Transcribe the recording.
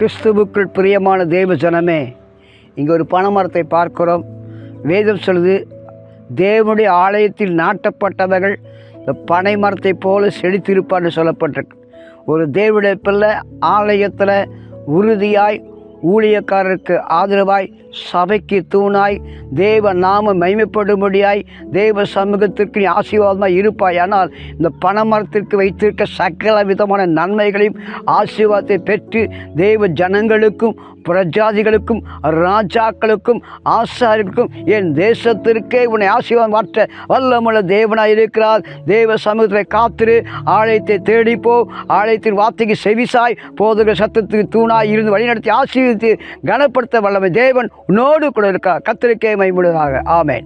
கிறிஸ்துவுக்குள் பிரியமான தேவ ஜனமே இங்கே ஒரு பனைமரத்தை பார்க்கிறோம். வேதம் சொல்லுது தேவனுடைய ஆலயத்தில் நாட்டப்பட்டவர்கள் இந்த பனை மரத்தை போல செழித்திருப்பான்னு சொல்லப்பட்டிருக்கு. ஒரு தேவனுடைய பிள்ளை ஆலயத்தில் உறுதியாய் ஊழியக்காரருக்கு ஆதரவாய் சபைக்கு தூணாய் தேவ நாம மைமைப்படும்படியாய் தேவ சமூகத்திற்கு நீ ஆசீர்வாதமாக இருப்பாய். ஆனால் இந்த பணமரத்திற்கு வைத்திருக்க சகல விதமான நன்மைகளையும் ஆசீர்வாதத்தை பெற்று தேவ ஜனங்களுக்கும் பிரஜாதிகளுக்கும் ராஜாக்களுக்கும் ஆசாரியர்களுக்கும் என் தேசத்திற்கே உன்னை ஆசீர்வாதம் மாற்ற வல்லமுள்ள தேவனாய் இருக்கிறார். தேவ சமூகத்தை காத்திரு ஆலயத்தை தேடிப்போ ஆலயத்தின் வார்த்தைக்கு செவிசாய் போதுகிற சத்தத்துக்கு தூணாய் இருந்து வழிநடத்தி ஆசீர்வதித்து கனப்படுத்த வல்லமை தேவன் உன்னோடு கூட இருக்கா. கத்திரிக்கை மைமுடுதாக ஆமேன்.